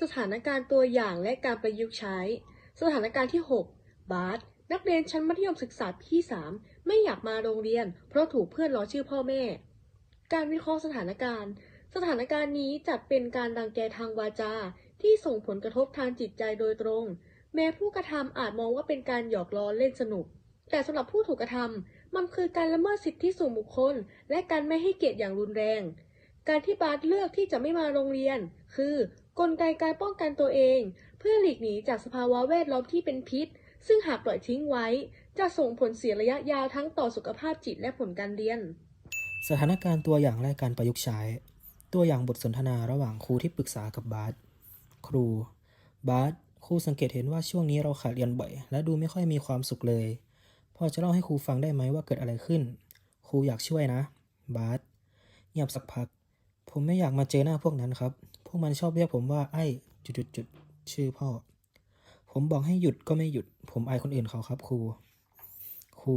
สถานการณ์ตัวอย่างและการประยุกต์ใช้ สถานการณ์ที่ 6 บาสนักเรียนชั้นมัธยมศึกษาปีที่3ไม่อยากมาโรงเรียน เพราะถูกเพื่อนล้อชื่อพ่อแม่ การวิเคราะห์สถานการณ์ สถานการณ์นี้จัดเป็นการดังแกทางวาจา ที่ส่งผลกระทบทางจิตใจโดยตรง แม้ผู้กระทำอาจมองว่าเป็นการหยอกล้อเล่นสนุก แต่สำหรับผู้ถูกกระทำมันคือการละเมิดสิทธิส่วนบุคคล และการไม่ให้เกียรติอย่างรุนแรง การที่บาสเลือกที่จะไม่มาโรงเรียน คือ กลไกการป้องกันตัวเอง เพื่อหลีกหนีจากสภาวะแวดล้อมที่เป็นพิษ ซึ่งหากปล่อยทิ้งไว้ จะส่งผลเสียระยะยาวทั้งต่อสุขภาพจิตและผลการเรียน สถานการณ์ตัวอย่างและการประยุกต์ใช้ ตัวอย่างบทสนทนาระหว่างครูที่ปรึกษากับบาสครู บาสครูสังเกตเห็นว่าช่วงนี้เราขาดเรียนบ่อย และดูไม่ค่อยมีความสุขเลย พอจะเล่าให้ครูฟังได้ไหมว่าเกิดอะไรขึ้น ครูอยากช่วยนะ บาสเงียบสักพัก ผมไม่อยากมาเจอหน้าพวกนั้นครับ พวกมันชอบเรียกผมว่าไอ้จุดๆๆชื่อพ่อ ผมบอกให้หยุดก็ไม่หยุด ผมอายคนอื่นเขาครับครู ครู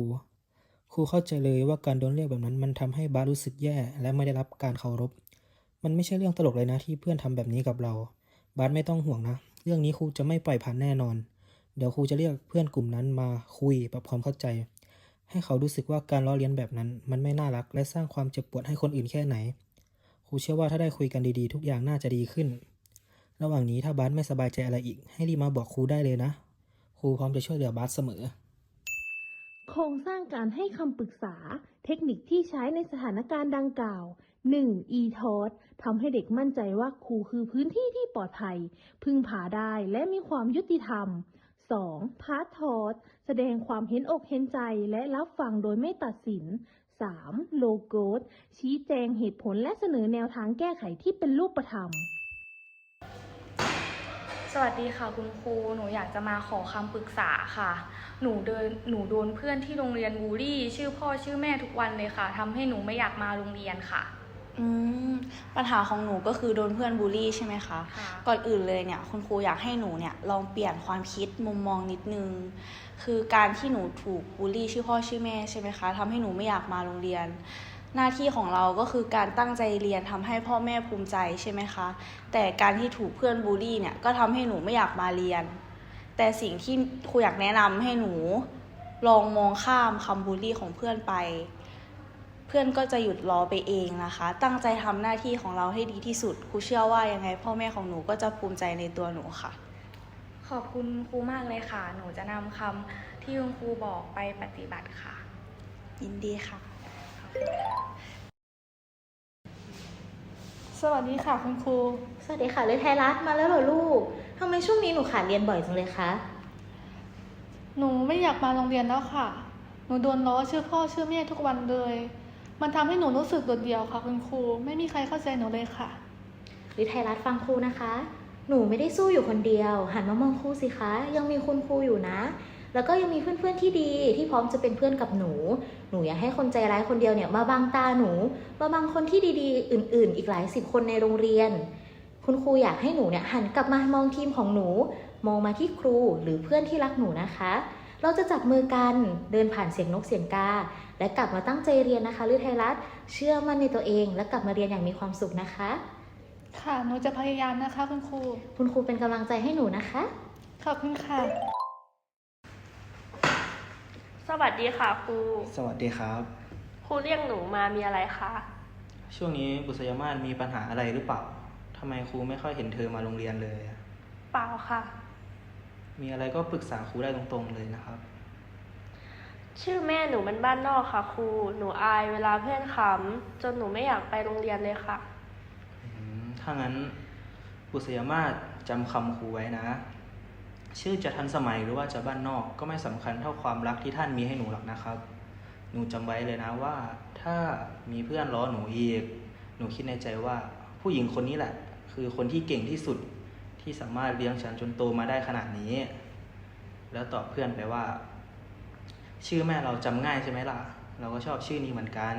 ครูเข้าใจเลยว่าการโดนเรียกแบบนั้น มันทำให้บาสรู้สึกแย่ และไม่ได้รับการเคารพ มันไม่ใช่เรื่องตลกเลยนะที่เพื่อนทำแบบนี้กับเรา บาสไม่ต้องห่วงนะ เรื่องนี้ครูจะไม่ปล่อยผ่านแน่นอน เดี๋ยวครูจะเรียกเพื่อนกลุ่มนั้นมาคุยปรับความเข้าใจ ให้เขารู้สึกว่าการล้อเลียนแบบนั้น มันไม่น่ารัก และสร้างความเจ็บปวดให้คนอื่นแค่ไหน ครูเชื่อว่าถ้าได้คุยกันดีๆ ทุกอย่างน่าจะดีขึ้น ระหว่างนี้ถ้าบาสไม่สบายใจอะไรอีก ให้รีบมาบอกครูได้เลยนะ ครูพร้อมจะช่วยเหลือบาสเสมอ โครงสร้างการให้คำปรึกษา เทคนิคที่ใช้ในสถานการณ์ดังกล่าว 1. e t o s ทำให้เด็กมั่นใจว่าครูคือพื้นที่ที่ปลอดภัย พึ่งพาได้และมีความยุติธรรม 2. p a s t o s แสดงความเห็นอกเห็นใจและรับฟังโดยไม่ตัดสิน 3. โลโกสชี้แจงเหตุผลและเสนอแนวทางแก้ไขที่เป็นรูปธรรม สวัสดีค่ะคุณครู หนูอยากจะมาขอคำปรึกษาค่ะ หนูเดินหนูโดนเพื่อนที่โรงเรียนบูลลี่ ชื่อพ่อชื่อแม่ทุกวันเลยค่ะทำให้หนูไม่อยากมาโรงเรียนค่ะ อืมปัญหาของหนูก็คือโดนเพื่อนบูลลี่ใช่ไหมคะ ค่ะ ก่อนอื่นเลยเนี่ยคุณครูอยากให้หนูเนี่ยลองเปลี่ยนความคิดมุมมองนิดนึง คือการที่หนูถูกบูลลี่ชื่อพ่อชื่อแม่ใช่ไหมคะทำให้หนูไม่อยากมาโรงเรียน หน้าที่ของเราก็คือการตั้งใจเรียนทำให้พ่อแม่ภูมิใจใช่ไหมคะ แต่การที่ถูกเพื่อนบูลลี่เนี่ยก็ทำให้หนูไม่อยากมาเรียน แต่สิ่งที่ครูอยากแนะนำให้หนูลองมองข้ามคำบูลลี่ของเพื่อนไปเพื่อนก็จะหยุดรอไปเองนะคะ ตั้งใจทำหน้าที่ของเราให้ดีที่สุดครูเชื่อว่ายังไง พ่อแม่ของหนูก็จะภูมิใจในตัวหนูค่ะ ขอบคุณครูมากเลยค่ะ หนูจะนำคำที่คุณครูบอกไปปฏิบัติค่ะ ยินดีค่ะ สวัสดีค่ะคุณครู สวัสดีค่ะเลยไทยรัฐมาแล้วเหรอลูกทำไมช่วงนี้หนูขาดเรียนบ่อยจังเลยคะ หนูไม่อยากมาโรงเรียนแล้วค่ะ หนูโดนล้อชื่อพ่อชื่อแม่ทุกวันเลย มันทำให้หนูรู้สึกโดดเดี่ยวค่ะคุณครู ไม่มีใครเข้าใจหนูเลยค่ะหรือไทยรัฐฟังครูนะคะ หนูไม่ได้สู้อยู่คนเดียว หันมามองครูสิคะ ยังมีคุณครูอยู่นะ แล้วก็ยังมีเพื่อนๆที่ดีที่พร้อมจะเป็นเพื่อนกับหนู หนูอย่าให้คนใจร้ายคนเดียวเนี่ยมาบังตาหนูมาบังคนที่ดีๆ อื่น ๆ อีกหลายสิบคนในโรงเรียน คุณครูอยากให้หนูเนี่ยหันกลับมามองทีมของหนู มองมาที่ครูหรือเพื่อนที่รักหนูนะคะ เราจะจับมือกันเดินผ่านเสียงนกเสียงกา และกลับมาตั้งใจเรียนนะคะลือไทยรัฐเชื่อมั่นในตัวเอง และกลับมาเรียนอย่างมีความสุขนะคะ ค่ะ หนูจะพยายามนะคะคุณครู คุณครูเป็นกำลังใจให้หนูนะคะ ขอบคุณค่ะ สวัสดีค่ะครู สวัสดีครับ ครูเรียกหนูมามีอะไรคะ ช่วงนี้บุษยมาศมีปัญหาอะไรหรือเปล่าทำไมครูไม่ค่อยเห็นเธอมาโรงเรียนเลยเปล่าค่ะ มีอะไรก็ปรึกษาครูได้ตรงๆเลยนะครับ ชื่อแม่หนูมันบ้านนอกค่ะครู หนูอายเวลาเพื่อนขำจนหนูไม่อยากไปโรงเรียนเลยค่ะอืมถ้างั้นบุษยมาศจำคำครูไว้นะ ชื่อจะทันสมัยหรือว่าจะบ้านนอกก็ไม่สำคัญเท่าความรักที่ท่านมีให้หนูหรอกนะครับ หนูจำไว้เลยนะว่า ถ้ามีเพื่อนล้อหนูอีก หนูคิดในใจว่า ผู้หญิงคนนี้แหละ คือคนที่เก่งที่สุด ที่สามารถเลี้ยงฉันจนโตมาได้ขนาดนี้ แล้วตอบเพื่อนไปว่า ชื่อแม่เราจำง่ายใช่ไหมล่ะ เราก็ชอบชื่อนี้เหมือนกัน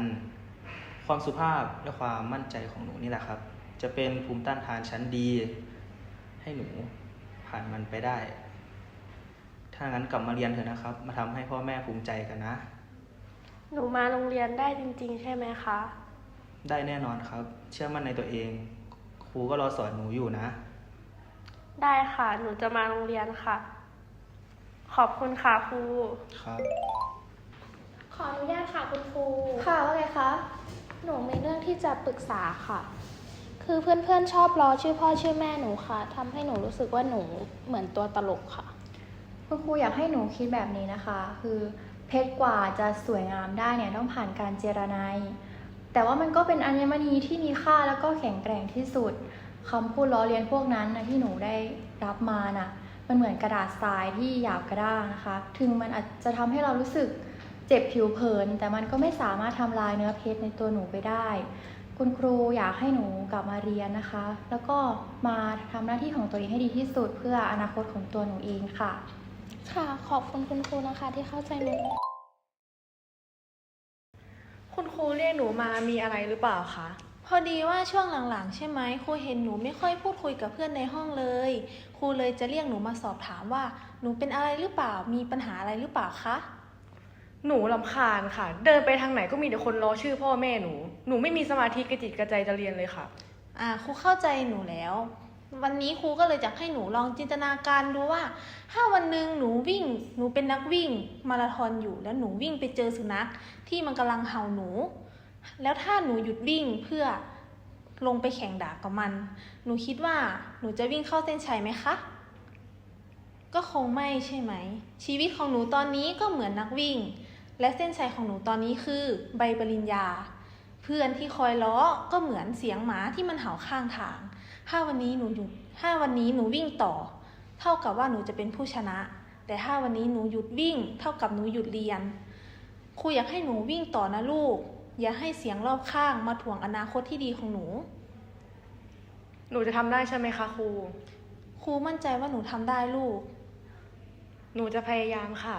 ความสุภาพและความมั่นใจของหนูนี่แหละครับ จะเป็นภูมิต้านทานชั้นดี ให้หนูผ่านมันไปได้ ถ้างั้นกลับมาเรียนเถอะนะครับ มาทำให้พ่อแม่ภูมิใจกันนะ หนูมาโรงเรียนได้จริง ๆ ใช่ไหมคะ ได้แน่นอนครับ เชื่อมั่นในตัวเอง ครูก็รอสอนหนูอยู่นะ ได้ค่ะ หนูจะมาโรงเรียนค่ะ ขอบคุณค่ะครู ครับ ขออนุญาตค่ะคุณครู ค่ะว่าไงคะ หนูมีเรื่องที่จะปรึกษาค่ะ คือเพื่อนๆชอบล้อชื่อพ่อชื่อแม่หนูค่ะทำให้หนูรู้สึกว่าหนูเหมือนตัวตลกค่ะ คุณครูอยากให้หนูคิดแบบนี้นะคะ คือเพชรกว่าจะสวยงามได้เนี่ยต้องผ่านการเจรไนยแต่ว่ามันก็เป็นอัญมณีที่มีค่าแล้วก็แข็งแกร่งที่สุด คำพูดล้อเลียนพวกนั้นนะที่หนูได้รับมาน่ะ มันเหมือนกระดาษทรายที่หยาบกระด้างนะคะ ถึงมันอาจจะทำให้เรารู้สึกเจ็บผิวเผิน แต่มันก็ไม่สามารถทำลายเนื้อเพชรในตัวหนูไปได้ คุณครูอยากให้หนูกลับมาเรียนนะคะ แล้วก็มาทำหน้าที่ของตัวเองให้ดีที่สุดเพื่ออนาคตของตัวหนูเองค่ะ ค่ะ ขอบคุณคุณครูนะคะ ที่เข้าใจหนูคุณครูเรียกหนูมามีอะไรหรือเปล่าคะพ อดีว่าช่วงหลังๆ ใช่ไหมครูเห็นหนูไม่ค่อยพูดคุยกับเพื่อนในห้องเลย ครูเลยจะเรียกหนูมาสอบถามว่า หนูเป็นอะไรหรือเปล่ามีปัญหาอะไรหรือเปล่าคะหนูลำคาญค่ะ เดินไปทางไหนก็มีแต่คนล้อชื่อพ่อแม่หนู หนูไม่มีสมาธิกระจิตกระใจจะเรียนเลยค่ะ อ่าครูเข้าใจหนูแล้ว วันนี้ครูก็เลยอยากให้หนูลองจินตนาการดูว่า ถ้าวันหนึ่งหนูวิ่ง หนูเป็นนักวิ่ง มาราธอนอยู่แล้วหนูวิ่งไปเจอสุนัขที่มันกำลังเห่าหนู แล้วถ้าหนูหยุดวิ่งเพื่อลงไปแข่งดาบกับมัน หนูคิดว่าหนูจะวิ่งเข้าเส้นชัยไหมคะ ก็คงไม่ใช่ไหม ชีวิตของหนูตอนนี้ก็เหมือนนักวิ่ง และเส้นชัยของหนูตอนนี้คือใบปริญญา เพื่อนที่คอยล้อก็เหมือนเสียงหมาที่มันเห่าข้างทาง ถ้าวันนี้หนูหยุด ถ้าวันนี้หนูวิ่งต่อ เท่ากับว่าหนูจะเป็นผู้ชนะ แต่ถ้าวันนี้หนูหยุดวิ่ง เท่ากับหนูหยุดเรียน ครูอยากให้หนูวิ่งต่อนะลูก อย่าให้เสียงรอบข้างมาถ่วงอนาคตที่ดีของหนู หนูจะทำได้ใช่ไหมคะครู ครูมั่นใจว่าหนูทำได้ลูก หนูจะพยายามค่ะ